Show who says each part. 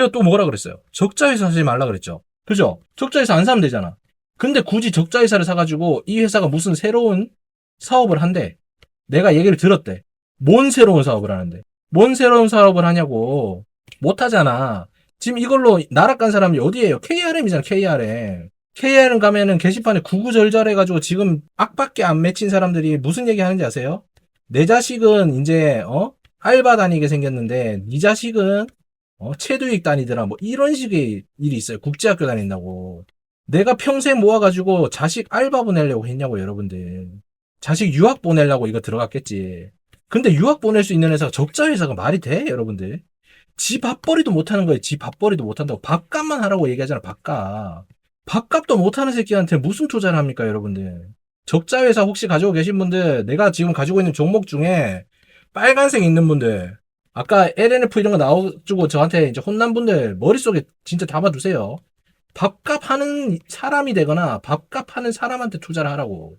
Speaker 1: 제가 또 뭐라 그랬어요? 적자 회사 사지 말라 그랬죠. 그죠? 적자 회사 안 사면 되잖아. 근데 굳이 적자 회사를 사가지고 이 회사가 무슨 새로운 사업을 한대. 내가 얘기를 들었대. 뭔 새로운 사업을 하는데? 뭔 새로운 사업을 하냐고. 못 하잖아. 지금 이걸로 나락 간 사람이 어디에요? KRM이잖아, KRM. KRM 가면은 게시판에 구구절절해가지고 지금 악밖에 안 맺힌 사람들이 무슨 얘기 하는지 아세요? 내 자식은 이제, 어? 알바 다니게 생겼는데, 네 자식은, 어? 체두익 다니더라. 뭐 이런 식의 일이 있어요. 국제학교 다닌다고. 내가 평생 모아가지고 자식 알바 보내려고 했냐고, 여러분들. 자식 유학 보내려고 이거 들어갔겠지. 근데 유학 보낼 수 있는 회사가 적자 회사가 말이 돼, 여러분들? 지 밥벌이도 못하는 거예요. 지 밥벌이도 못한다고. 밥값만 하라고 얘기하잖아, 밥값. 밥값도 못하는 새끼한테 무슨 투자를 합니까, 여러분들? 적자 회사 혹시 가지고 계신 분들, 내가 지금 가지고 있는 종목 중에 빨간색 있는 분들, 아까 LNF 이런 거 나와주고 저한테 이제 혼난 분들 머릿속에 진짜 담아두세요. 밥값 하는 사람이 되거나 밥값 하는 사람한테 투자를 하라고.